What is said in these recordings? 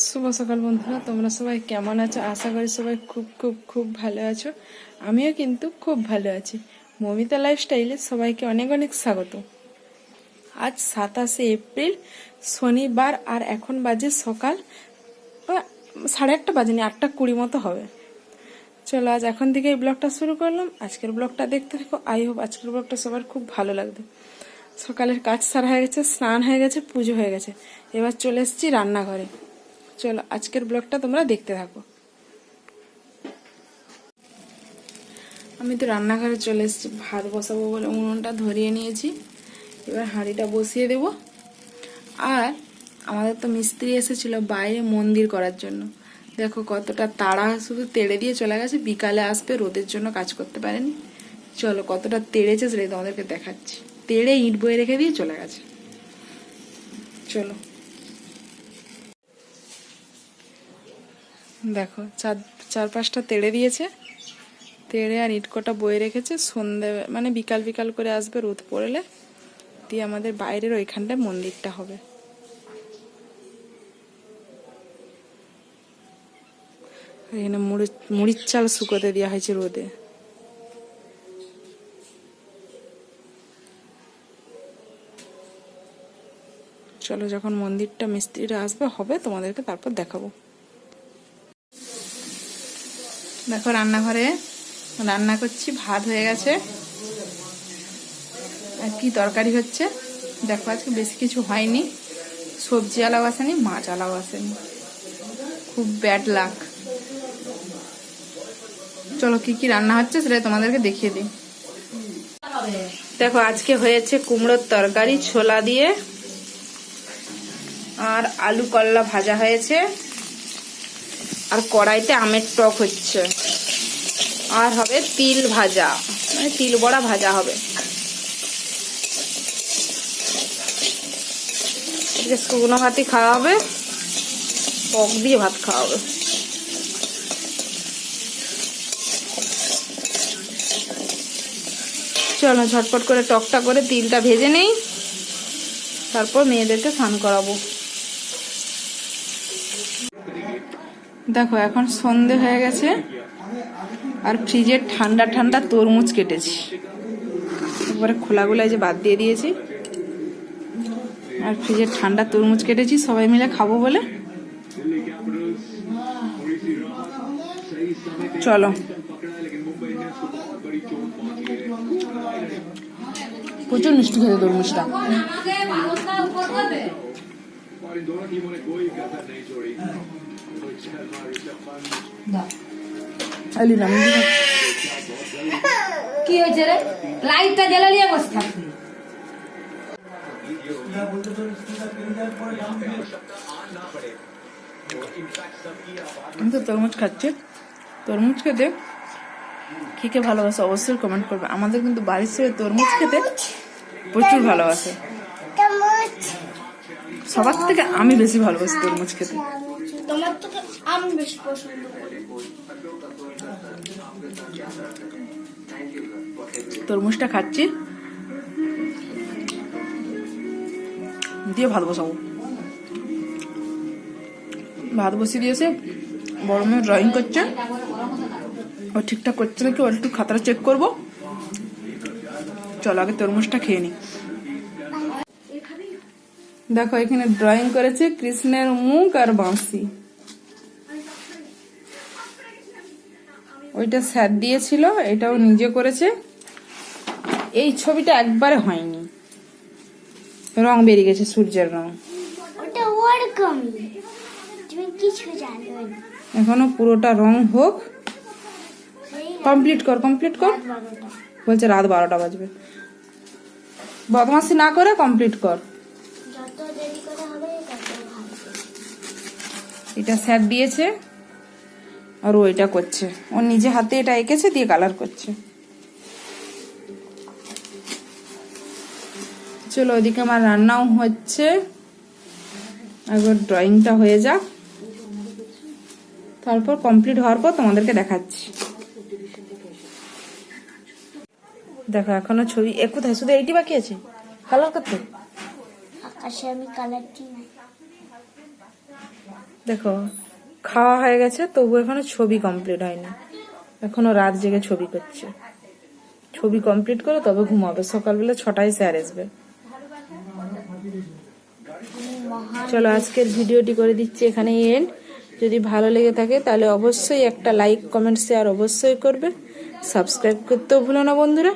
শুভ সকাল বন্ধুরা, তোমরা সবাই কেমন আছো? আশা করি সবাই খুব খুব খুব ভালো আছো। আমিও কিন্তু খুব ভালো আছি। মমিতা লাইফস্টাইলে সবাইকে অনেক অনেক স্বাগত। আজ সাতাশে এপ্রিল, শনিবার, আর এখন বাজে সকাল সাড়ে আটটা বাজেনি আটটা কুড়ি মতো হবে। চলো আজ এখন থেকে এই ব্লগটা শুরু করলাম। আজকের ব্লগটা দেখতে থাকো। আই হোপ আজকের ব্লগটা সবার খুব ভালো লাগবে। সকালের কাজ সারা হয়ে গেছে, স্নান হয়ে গেছে, পুজো হয়ে গেছে। এবার চলে এসেছি রান্নাঘরে। চলো, আজকের ব্লগটা তোমরা দেখতে থাকো। আমি তো রান্নাঘরে চলে এসেছি, ভাত বসাবো বলে উনুনটা ধরিয়ে নিয়েছি। এবার হাঁড়িটা বসিয়ে দেব। আর আমাদের তো মিস্ত্রি এসেছিল বাইরে মন্দির করার জন্য। দেখো কতটা তাড়া, শুধু তেড়ে দিয়ে চলে গেছে, বিকালে আসবে, রোদের জন্য কাজ করতে পারেনি। চলো, কতটা তেড়েছে সেটাই তোমাদেরকে দেখাচ্ছি। তেড়ে ইট বয়ে রেখে দিয়ে চলে গেছে। চলো। দেখো, চার চার পাঁচটা তেড়ে দিয়েছে। তেড়ে আর ইটকটা বয়ে রেখেছে। সন্ধে মানে বিকাল বিকাল করে আসবে রোদ পড়লে দিয়ে আমাদের বাইরের ওইখানটায় মন্দিরটা হবে। এখানে মুড়ি, মুড়ির চাল শুকোতে দেওয়া হয়েছে রোদে। চলো, যখন মন্দিরটা মিস্ত্রিরা আসবে, হবে তোমাদেরকে তারপর দেখাবো। দেখো রান্নাঘরে রান্না করছি, ভাত হয়ে গেছে। আর কি তরকারি হচ্ছে? দেখো আজকে বেশি কিছু হয়নি। সবজি আলাও আসেনি, মাছ আলাও আসেনি। খুব ব্যাড লাক চলো কি কি রান্না হচ্ছে সেটা তোমাদেরকে দেখিয়ে দিই। দেখো আজকে হয়েছে কুমড়োর তরকারি, ছোলা দিয়ে। আর আলু কল্লা ভাজা হয়েছে। আর কড়াইতে আমের টক হচ্ছে। আর হবে তিল ভাজা। মানে তিল বড়া ভাজা হবে। শুকনো ভাতই খাওয়া হবে। টক দিয়ে ভাত খাওয়া হবে। চলো, ঝটপট করে টকটা করে তিলটা ভেজে নেই। তারপর মেয়েদেরকে স্নান করাবো। দেখো, এখন সন্ধে হয়ে গেছে আর ফ্রিজের ঠান্ডা ঠান্ডা তরমুজ কেটেছি। একবারে খোলাগুলাই যে বাদ দিয়ে দিয়েছি। আর ফ্রিজের ঠান্ডা তরমুজ কেটেছি, সবাই মিলে খাব বলে। চলো। প্রচুর মিষ্টি খেতে তরমুজটা। আলু রাম কি হয়েছে রে? লাইটটা জ্বালালিয়ে বসে থাকবি আমি তো তরমুজ খাচ্ছি। তরমুজ খেতে কে কে ভালোবাসে অবশ্যই কমেন্ট করবে। আমাদের কিন্তু বাড়ির সবাই তরমুজ খেতে প্রচুর ভালোবাসে। সবার থেকে আমি বেশি ভালোবাসি তরমুজ খেতে। তোমার থেকে আমি বেশি পছন্দ করি। তরমুজটা খাচ্ছি। দিয়ে ভাত বসাবো। ভাত বসিয়ে দিয়েছে। বড় মেয়ে ড্রয়িং করছে। ও ঠিকঠাক করছে নাকি? ওর একটু খাতাটা চেক করব। চলো আগে তরমুজটা খেয়ে নি দেখো এখানে ড্রয়িং করেছে কৃষ্ণের মুখ আর বাঁশি। ওইটা স্যার দিয়েছিল এটাও নিজে করেছে। এই ছবিটা একবারে হয়নি। রং বেরিয়ে গেছে সূর্যের রং। এখনও পুরোটা রং হোক। কমপ্লিট কর কমপ্লিট কর। বলছে রাত বারোটা বাজবে। বদমাসি না করে কমপ্লিট কর। এটা স্যার দিয়েছে আর ও এটা করছে। ও নিজে হাতে এটা এঁকেছে, দিয়ে কালার করছে। চলো, ওদিকে আমার রান্নাও হচ্ছে। একবার ড্রয়িংটা হয়ে যাক। তারপর কমপ্লিট হওয়ার পর তোমাদেরকে দেখাচ্ছি। দেখো, এখনও ছবি এ কোথায়? শুধু এইটি বাকি আছে? কালার করতে আমি কালার দেখো, খাওয়া হয়ে গেছে, তবু এখনও ছবি কমপ্লিট হয়নি। এখনও রাত জেগে ছবি করছে। ছবি কমপ্লিট করে তবে ঘুমাবে। সকালবেলা ছটায় স্যার আসবে। চলো, আজকের ভিডিওটি করে দিচ্ছি এখানে এন্ড যদি ভালো লেগে থাকে, তাহলে অবশ্যই একটা লাইক কমেন্ট শেয়ার অবশ্যই করবে। সাবস্ক্রাইব করতেও ভুলো না বন্ধুরা।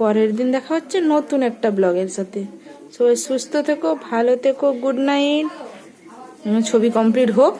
পরের দিন দেখা হচ্ছে নতুন একটা ব্লগের সাথে। সবাই সুস্থ থেকো ভালো থেকো গুড নাইট ছবি কমপ্লিট হোক।